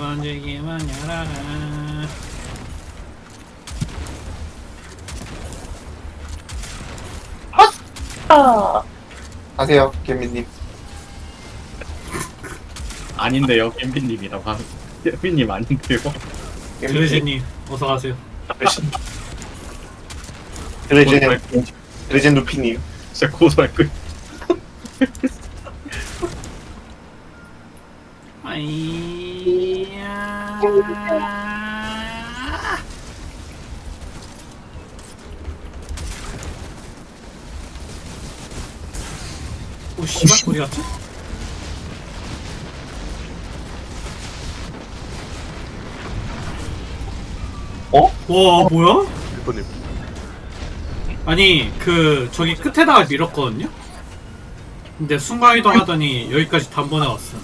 번지기만 열어라 하세요, 개미님. 아닌데요, 겜비님이라고 하는. 겜비님 아닌데요. 드레제님 어서 가세요 드레젠, 드레젠 루피님. 진짜 고소할 거. 아이야 오 씨발 어디 갔지? 어? 와 뭐야? 일본님 아니 그 저기 끝에다가 밀었거든요? 근데 순간이동 하더니 여기까지 단번에 왔어